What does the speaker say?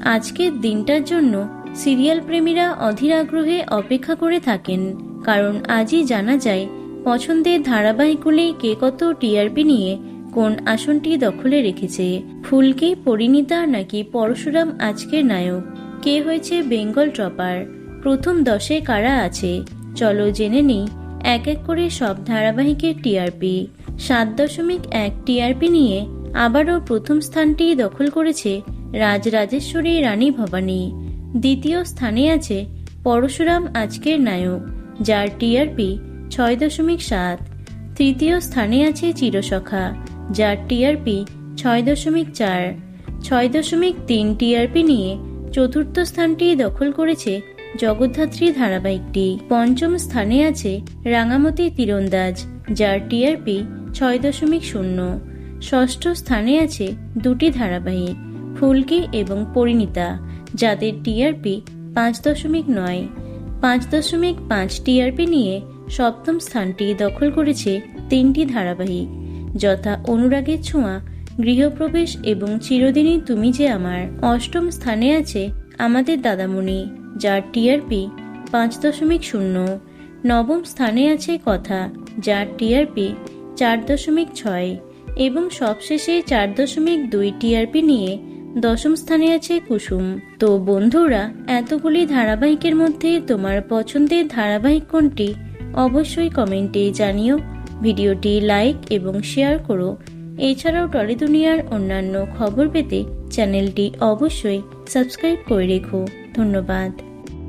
আজকের দিনটার জন্য সিরিয়াল প্রেমীরা অধীর আগ্রহে অপেক্ষা করে থাকেন, কারণ আজই জানা যায় পছন্দের ধারাবাহিকগুলি কে কত টিআরপি নিয়ে কোন আসনটি দখলে রেখেছে। ফুলকি, পরিণীতা নাকি পরশুরাম আজকের নায়ক? কে হয়েছে বেঙ্গল টপার? প্রথম দশে কারা আছে? চলো জেনে নিই এক এক করে সব ধারাবাহিকের টিআরপি। সাত দশমিক এক টিআরপি নিয়ে আবারও প্রথম স্থানটি দখল করেছে রাজরাজেশ্বরী রানী ভবানী। দ্বিতীয় স্থানে আছে পরশুরাম আজকের নায়ক, যার টিআরপি ছয় দশমিক সাত। তৃতীয় স্থানে আছে চিরসখা, যার টিআরপি ছয় দশমিক চার। ছয় দশমিক তিন টিআরপি নিয়ে চতুর্থ স্থানটি দখল করেছে জগদ্ধাত্রী ধারাবাহিকটি। পঞ্চম স্থানে আছে রাঙামতি তীরন্দাজ, যার টিআরপি ছয় দশমিক শূন্য। ষষ্ঠ স্থানে আছে দুটি ধারাবাহিক। ফুলকি এবং পরিণীতা, যাদের টিআরপি পাঁচ দশমিক নয়। পাঁচ দশমিক পাঁচ টিআরপি নিয়ে সপ্তম স্থানটি দখল করেছে তিনটি ধারাবাহিক, যথা অনুরাগের ছোঁয়া, গৃহপ্রবেশ এবং চিরদিনই তুমি যে আমার। অষ্টম স্থানে আছে আমাদের দাদামণি, যার টিআরপি পাঁচ দশমিক শূন্য। নবম স্থানে আছে কথা, যার টিআরপি চার দশমিক ছয়। এবং সবশেষে চার দশমিক দুই টিআরপি নিয়ে দশম স্থানে আছে কুসুম। তো বন্ধুরা, এতগুলি ধারাবাহিকের মধ্যে তোমার পছন্দের ধারাবাহিক কোনটি অবশ্যই কমেন্টে জানিও। ভিডিওটি লাইক এবং শেয়ার করো। এছাড়াও টলি দুনিয়ার অন্যান্য খবর পেতে চ্যানেলটি অবশ্যই সাবস্ক্রাইব করে রেখো। ধন্যবাদ।